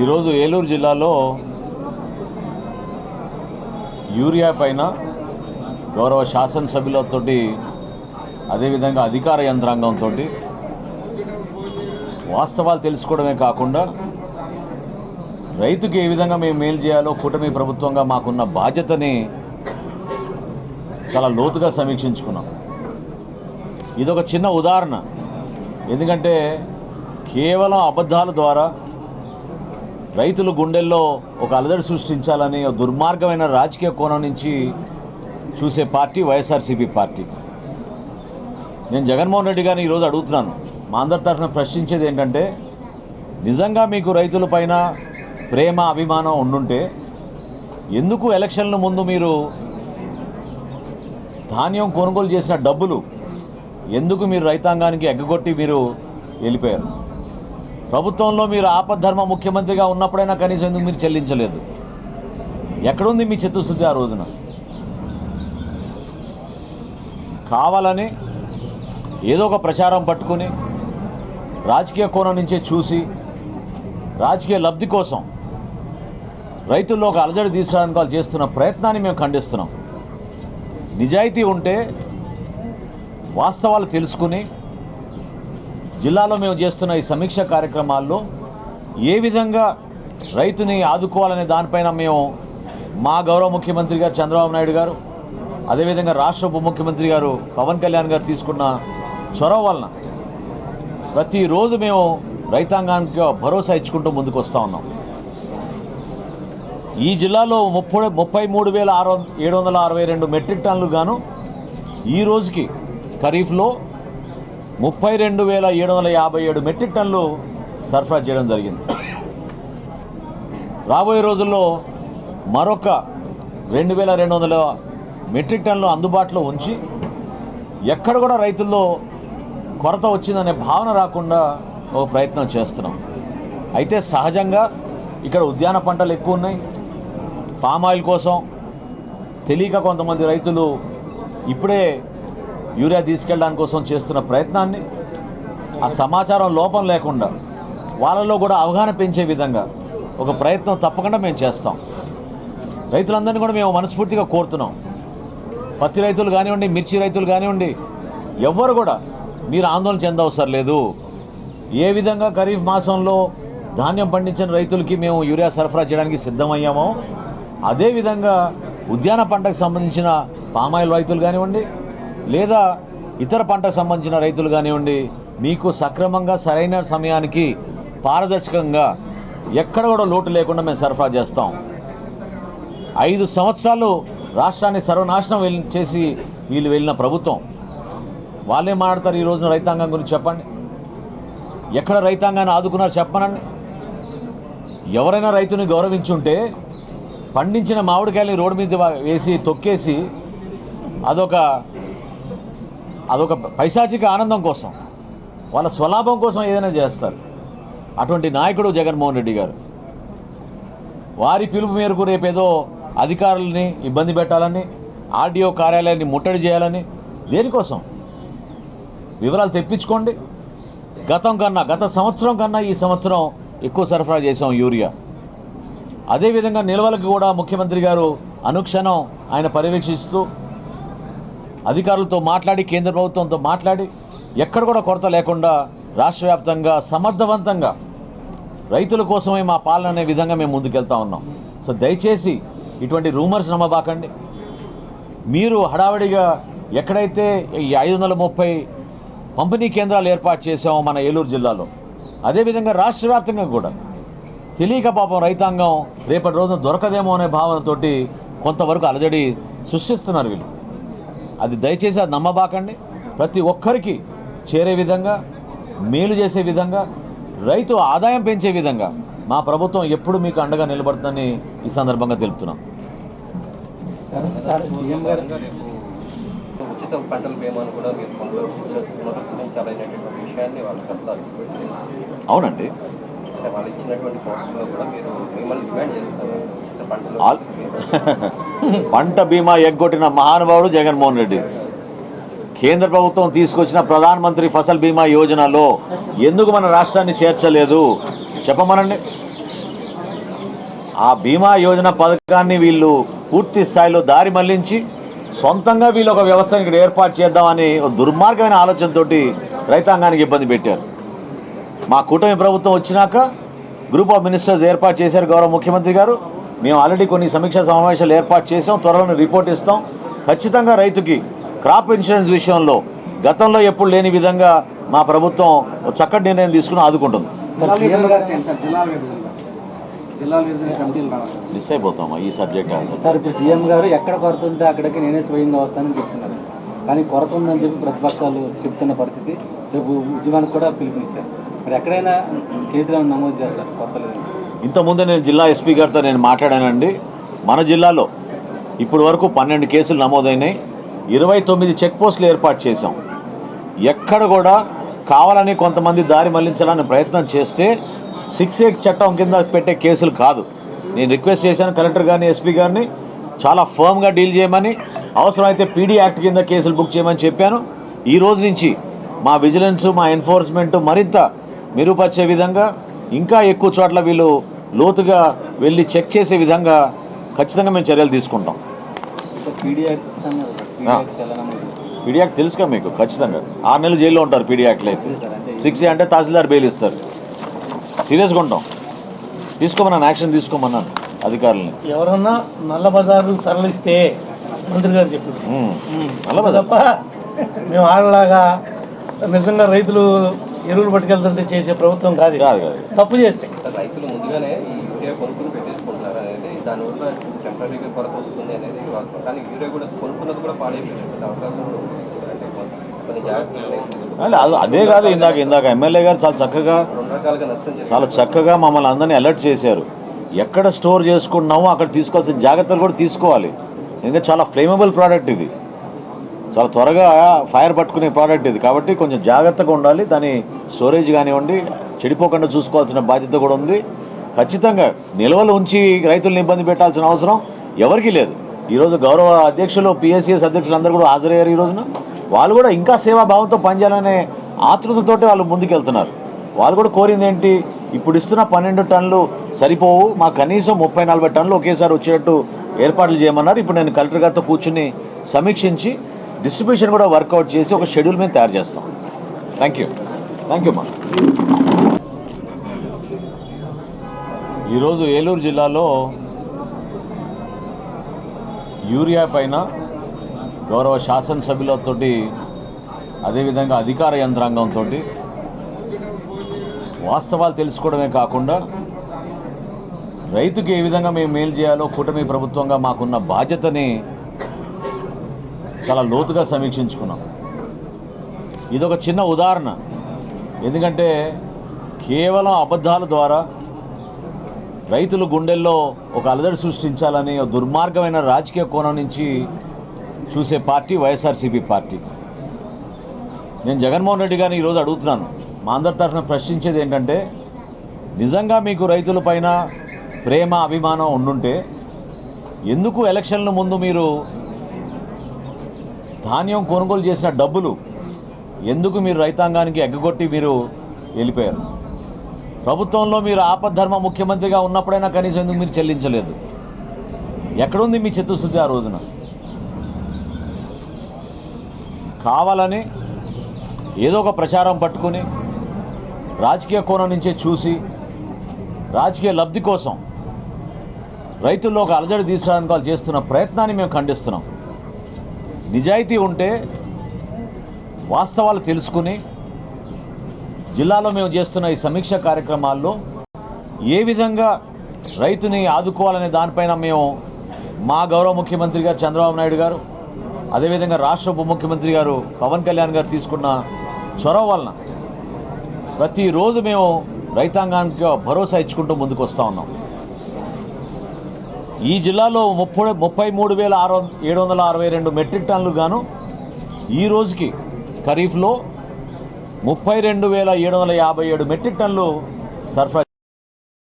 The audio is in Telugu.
ఈరోజు ఏలూరు జిల్లాలో యూరియా పైన గౌరవ శాసనసభ్యులతో అదేవిధంగా అధికార యంత్రాంగంతో వాస్తవాలు తెలుసుకోవడమే కాకుండా రైతుకి ఏ విధంగా మేము మేలు చేయాలో కూటమి ప్రభుత్వంగా మాకున్న బాధ్యతని చాలా లోతుగా సమీక్షించుకున్నాం. ఇదొక చిన్న ఉదాహరణ. ఎందుకంటే కేవలం అబద్ధాల ద్వారా రైతుల గుండెల్లో ఒక అలజడి సృష్టించాలని దుర్మార్గమైన రాజకీయ కోణం నుంచి చూసే పార్టీ వైఎస్ఆర్సీపీ పార్టీ. నేను జగన్మోహన్ రెడ్డి గారిని ఈరోజు అడుగుతున్నాను. మా అందరి తరఫున ప్రశ్నించేది ఏంటంటే నిజంగా మీకు రైతుల పైన ప్రేమ అభిమానం ఉండుంటే ఎందుకు ఎలక్షన్ల ముందు మీరు ధాన్యం కొనుగోలు చేసిన డబ్బులు ఎందుకు మీరు రైతాంగానికి ఎగ్గగొట్టి మీరు వెళ్ళిపోయారు? ప్రభుత్వంలో మీరు ఆపద్ధర్మ ముఖ్యమంత్రిగా ఉన్నప్పుడైనా కనీసం ఎందుకు మీరు చెల్లించలేదు? ఎక్కడుంది మీ చిత్తశుద్ధి ఆ రోజున? కావాలని ఏదో ఒక ప్రచారం పట్టుకుని రాజకీయ కోణం నుంచే చూసి రాజకీయ లబ్ధి కోసం రైతుల్లో ఒక అలజడి తీసుకురావడానికి వాళ్ళు చేస్తున్న ప్రయత్నాన్ని మేము ఖండిస్తున్నాం. నిజాయితీ ఉంటే వాస్తవాలు తెలుసుకుని జిల్లాలో మేము చేస్తున్న ఈ సమీక్ష కార్యక్రమాల్లో ఏ విధంగా రైతుని ఆదుకోవాలనే దానిపైన మేము మా గౌరవ ముఖ్యమంత్రి గారు చంద్రబాబు నాయుడు గారు అదేవిధంగా రాష్ట్ర ఉప ముఖ్యమంత్రి గారు పవన్ కళ్యాణ్ గారు తీసుకున్న చొరవ వలన ప్రతిరోజు మేము రైతాంగానికి భరోసా ఇచ్చుకుంటూ ముందుకు వస్తూ ఉన్నాం. ఈ జిల్లాలో ముప్పై ముప్పై మూడు వేల ఆరు ఏడు వందల అరవై రెండు మెట్రిక్ టన్నులు గాను ఈ రోజుకి ఖరీఫ్లో ముప్పై రెండు వేల ఏడు వందల యాభై ఏడు మెట్రిక్ టన్నులు సరఫరా చేయడం జరిగింది. రాబోయే రోజుల్లో మరొక రెండు వేల రెండు వందల మెట్రిక్ టన్నులు అందుబాటులో ఉంచి ఎక్కడ కూడా రైతుల్లో కొరత వచ్చిందనే భావన రాకుండా ఒక ప్రయత్నం చేస్తున్నాం. అయితే సహజంగా ఇక్కడ ఉద్యాన పంటలు ఎక్కువ ఉన్నాయి. పామాయిల్ కోసం తెలియక కొంతమంది రైతులు ఇప్పుడే యూరియా తీసుకెళ్ళడానికి కోసం చేస్తున్న ప్రయత్నాన్ని ఆ సమాచారం లోపం లేకుండా వాళ్ళలో కూడా అవగాహన పెంచే విధంగా ఒక ప్రయత్నం తప్పకుండా మేము చేస్తాం. రైతులందరినీ కూడా మేము మనస్ఫూర్తిగా కోరుతున్నాం. పత్తి రైతులు కానివ్వండి మిర్చి రైతులు కానివ్వండి ఎవ్వరు కూడా మీరు ఆందోళన చెందవసరం లేదు. ఏ విధంగా ఖరీఫ్ మాసంలో ధాన్యం పండించిన రైతులకి మేము యూరియా సరఫరా చేయడానికి సిద్ధమయ్యామో అదేవిధంగా ఉద్యాన పంటకు సంబంధించిన పామాయిల్ రైతులు కానివ్వండి లేదా ఇతర పంటకు సంబంధించిన రైతులు కానివ్వండి మీకు సక్రమంగా సరైన సమయానికి పారదర్శకంగా ఎక్కడ కూడా లోటు లేకుండా మేము సరఫరా చేస్తాం. ఐదు సంవత్సరాలు రాష్ట్రాన్ని సర్వనాశనం చేసి వీళ్ళు వెళ్ళిన ప్రభుత్వం. వాళ్ళే మాట్లాడతారు ఈ రోజున రైతాంగం గురించి చెప్పండి. ఎక్కడ రైతాంగాన్ని ఆదుకున్నారు చెప్పనండి. ఎవరైనా రైతుని గౌరవించుంటే పండించిన మామిడికాయలని రోడ్డు మీద వేసి తొక్కేసి అదొక అదొక పైశాచిక ఆనందం కోసం వాళ్ళ స్వలాభం కోసం ఏదైనా చేస్తారు. అటువంటి నాయకుడు జగన్మోహన్ రెడ్డి గారు. వారి పిలుపు మేరకు రేపేదో అధికారులని ఇబ్బంది పెట్టాలని ఆర్డీఓ కార్యాలయాన్ని ముట్టడి చేయాలని దేనికోసం? వివరాలు తెప్పించుకోండి. గతం కన్నా గత సంవత్సరం కన్నా ఈ సంవత్సరం ఎక్కువ సరఫరా చేసాం యూరియా. అదేవిధంగా నిల్వలకు కూడా ముఖ్యమంత్రి గారు అనుక్షణం ఆయన పర్యవేక్షిస్తూ అధికారులతో మాట్లాడి కేంద్ర ప్రభుత్వంతో మాట్లాడి ఎక్కడ కూడా కొరత లేకుండా రాష్ట్ర వ్యాప్తంగా సమర్థవంతంగా రైతుల కోసమే మా పాలన అనే విధంగా మేము ముందుకెళ్తా ఉన్నాం. సో దయచేసి ఇటువంటి రూమర్స్ నమ్మబాకండి. మీరు హడావిడిగా ఎక్కడైతే ఈ ఐదు వందల ముప్పై పంపిణీ కేంద్రాలు ఏర్పాటు చేసామో మన ఏలూరు జిల్లాలో అదేవిధంగా రాష్ట్ర వ్యాప్తంగా కూడా తెలియక పాపం రైతాంగం రేపటి రోజున దొరకదేమో అనే భావనతోటి కొంతవరకు అలజడి సృష్టిస్తున్నారు వీళ్ళు. అది దయచేసి అది నమ్మబాకండి. ప్రతి ఒక్కరికి చేరే విధంగా మేలు చేసే విధంగా రైతు ఆదాయం పెంచే విధంగా మా ప్రభుత్వం ఎప్పుడు మీకు అండగా నిలబడుతుందని ఈ సందర్భంగా తెలుపుతున్నాం. ఉచిత పంటల బీమాను కూడా మీరు విషయాన్ని వాళ్ళు అవునండి. వాళ్ళు ఇచ్చినటువంటి కూడా మీరు మిమ్మల్ని డిమాండ్ చేస్తారు. పంట బీమా ఎగ్గొట్టిన మహానుభావుడు జగన్మోహన్ రెడ్డి. కేంద్ర ప్రభుత్వం తీసుకొచ్చిన ప్రధానమంత్రి ఫసల్ బీమా యోజనలో ఎందుకు మన రాష్ట్రాన్ని చేర్చలేదు? చెప్పమనండి. ఆ బీమా యోజన పథకాన్ని వీళ్ళు పూర్తి స్థాయిలో దారి మళ్ళించి సొంతంగా వీళ్ళు ఒక వ్యవస్థను ఇక్కడ ఏర్పాటు చేద్దామని ఒక దుర్మార్గమైన ఆలోచనతోటి రైతాంగానికి ఇబ్బంది పెట్టారు. మా కూటమి ప్రభుత్వం వచ్చినాక గ్రూప్ ఆఫ్ మినిస్టర్స్ ఏర్పాటు చేశారు గౌరవ ముఖ్యమంత్రి గారు. మేము ఆల్రెడీ కొన్ని సమీక్షా సమావేశాలు ఏర్పాటు చేసాం త్వరలో రిపోర్ట్ ఇస్తాం. ఖచ్చితంగా రైతుకి క్రాప్ ఇన్సూరెన్స్ విషయంలో గతంలో ఎప్పుడు లేని విధంగా మా ప్రభుత్వం ఒక చక్కటి నిర్ణయం తీసుకుని ఆదుకుంటుంది. మిస్ అయిపోతాం ఈ సబ్జెక్ట్ సార్ ఇప్పుడు సీఎం గారు ఎక్కడ కొరత ఉంటే అక్కడికి నేనే స్వయంగా వస్తానని చెప్తున్నారు. కానీ కొరత ఉందని చెప్పి ప్రతిపక్షాలు చెప్తున్న పరిస్థితి రేపు ఉద్యమానికి కూడా పిలుపునిచ్చారు. మరి ఎక్కడైనా కేసులు నమోదు చేస్తారు కొత్తలేదు ఇంతకుముందు నేను జిల్లా ఎస్పీ గారితో నేను మాట్లాడానండి. మన జిల్లాలో ఇప్పటి వరకు పన్నెండు కేసులు నమోదైనాయి. ఇరవై తొమ్మిది చెక్ పోస్టులు ఏర్పాటు చేశాం. ఎక్కడ కూడా కావాలని కొంతమంది దారి మళ్ళించాలని ప్రయత్నం చేస్తే సిక్స్ ఎయిట్ చట్టం కింద పెట్టే కేసులు కాదు. నేను రిక్వెస్ట్ చేశాను కలెక్టర్ గారిని ఎస్పీ గారిని. చాలా ఫర్మ్గా డీల్ చేయమని అవసరమైతే పీడీ యాక్ట్ కింద కేసులు బుక్ చేయమని చెప్పాను. ఈ రోజు నుంచి మా విజిలెన్స్ మా ఎన్ఫోర్స్మెంట్ మరింత మెరుగుపరిచే విధంగా ఇంకా ఎక్కువ చోట్ల వీళ్ళు లోతుగా వెళ్ళి చెక్ చేసే విధంగా ఖచ్చితంగా మేము చర్యలు తీసుకుంటాం. పీడియాక్ట్ తెలుసుగా మీకు ఖచ్చితంగా. ఆరు నెలలు జైల్లో ఉంటారు పీడియాక్ట్లు అయితే. సిక్స్ అంటే తహసీల్దార్ బెయిల్ ఇస్తారు. సీరియస్గా ఉంటాం. తీసుకోమన్నాను యాక్షన్ తీసుకోమన్నాను అధికారులని. ఎవరన్నా నల్ల బజారు తరలిస్తే మంత్రి గారు చెప్పారు. నల్ల బజార్. తప్ప మేము ఆడలాగా నిజంగా రైతులు ఎరువులు పట్టుకెళ్తుంటే చేసే ప్రభుత్వం కాదు. కాదు తప్పు చేస్తే. రైతులు ముందుగానే కొనుక్కుని పెట్టేసుకుంటున్నారు అనేది దానివల్ల టెంపరీగా కొరత వస్తుంది అనేది వాస్తవం. కానీ యూరియా కూడా కొనుక్కున్నది కూడా పాడైపోయినటువంటి అవకాశం. అదే- కాదు ఇందాక ఇందాక ఎమ్మెల్యే గారు చాలా చక్కగా చాలా చక్కగా మమ్మల్ని అందరినీ అలర్ట్ చేశారు. ఎక్కడ స్టోర్ చేసుకున్నామో అక్కడ తీసుకోవాల్సిన జాగ్రత్తలు కూడా తీసుకోవాలి. ఎందుకంటే చాలా ఫ్లేమబుల్ ప్రోడక్ట్ ఇది. చాలా త్వరగా ఫైర్ పట్టుకునే ప్రోడక్ట్ ఇది. కాబట్టి కొంచెం జాగ్రత్తగా ఉండాలి. దాని స్టోరేజ్ కానివ్వండి చెడిపోకుండా చూసుకోవాల్సిన బాధ్యత కూడా ఉంది. ఖచ్చితంగా నిల్వలు ఉంచి రైతులను ఇబ్బంది పెట్టాల్సిన అవసరం ఎవరికీ లేదు. ఈరోజు గౌరవ అధ్యక్షులు పిఎస్సిఎస్ అధ్యక్షులు అందరూ కూడా హాజరయ్యారు ఈ రోజున. వాళ్ళు కూడా ఇంకా సేవాభావంతో పనిచేయాలనే ఆతృతతోటి వాళ్ళు ముందుకెళ్తున్నారు. వాళ్ళు కూడా కోరింది ఏంటి? ఇప్పుడు ఇస్తున్న పన్నెండు టన్నులు సరిపోవు. మా కనీసం ముప్పై నలభై టన్నులు ఒకేసారి వచ్చేటట్టు ఏర్పాట్లు చేయమన్నారు. ఇప్పుడు నేను కలెక్టర్ గారితో కూర్చుని సమీక్షించి డిస్ట్రిబ్యూషన్ కూడా వర్కౌట్ చేసి ఒక షెడ్యూల్ మేము తయారు చేస్తాం. థ్యాంక్ యూ థ్యాంక్ యూ మా ఈరోజు ఏలూరు జిల్లాలో యూరియా పైన గౌరవ శాసనసభ్యులతో అదేవిధంగా అధికార యంత్రాంగంతో వాస్తవాలు తెలుసుకోవడమే కాకుండా రైతుకి ఏ విధంగా మేము మేలు చేయాలో కూటమి ప్రభుత్వంగా మాకున్న బాధ్యతని చాలా లోతుగా సమీక్షించుకున్నాం. ఇదొక చిన్న ఉదాహరణ. ఎందుకంటే కేవలం అబద్ధాల ద్వారా రైతుల గుండెల్లో ఒక అలజడి సృష్టించాలని ఒక దుర్మార్గమైన రాజకీయ కోణం నుంచి చూసే పార్టీ వైఎస్ఆర్సీపీ పార్టీ. నేను జగన్మోహన్ రెడ్డి గారిని ఈరోజు అడుగుతున్నాను. మా అందరి తరఫున ప్రశ్నించేది ఏంటంటే నిజంగా మీకు రైతుల పైన ప్రేమ అభిమానం ఉండుంటే ఎందుకు ఎలక్షన్ల ముందు మీరు ధాన్యం కొనుగోలు చేసిన డబ్బులు ఎందుకు మీరు రైతాంగానికి ఎగ్గగొట్టి మీరు వెళ్ళిపోయారు? ప్రభుత్వంలో మీరు ఆపద్ధర్మ ముఖ్యమంత్రిగా ఉన్నప్పుడైనా కనీసం ఎందుకు మీరు చెల్లించలేదు? ఎక్కడుంది మీ చిత్తశుద్ధి ఆ రోజున? కావాలని ఏదో ఒక ప్రచారం పట్టుకుని రాజకీయ కోణం నుంచే చూసి రాజకీయ లబ్ధి కోసం రైతుల్లో ఒక అలజడి తీసుకోవడానికి వాళ్ళు చేస్తున్న ప్రయత్నాన్ని మేము ఖండిస్తున్నాం. నిజాయితీ ఉంటే వాస్తవాలు తెలుసుకుని జిల్లాలో మేము చేస్తున్న ఈ సమీక్ష కార్యక్రమాల్లో ఏ విధంగా రైతుని ఆదుకోవాలనే దానిపైన మేము మా గౌరవ ముఖ్యమంత్రి గారు చంద్రబాబు నాయుడు గారు అదేవిధంగా రాష్ట్ర ఉప ముఖ్యమంత్రి గారు పవన్ కళ్యాణ్ గారు తీసుకున్న చొరవ వలన ప్రతిరోజు మేము రైతాంగానికి భరోసా ఇచ్చుకుంటూ ముందుకు వస్తూ ఉన్నాం. ఈ జిల్లాలో ముప్పై ముప్పై మూడు వేల ఆరు ఏడు వందల అరవై రెండు మెట్రిక్ టన్నులు గాను ఈ రోజుకి ఖరీఫ్లో ముప్పై రెండు వేల ఏడు వందల యాభై ఏడు మెట్రిక్ టన్నులు సరఫరా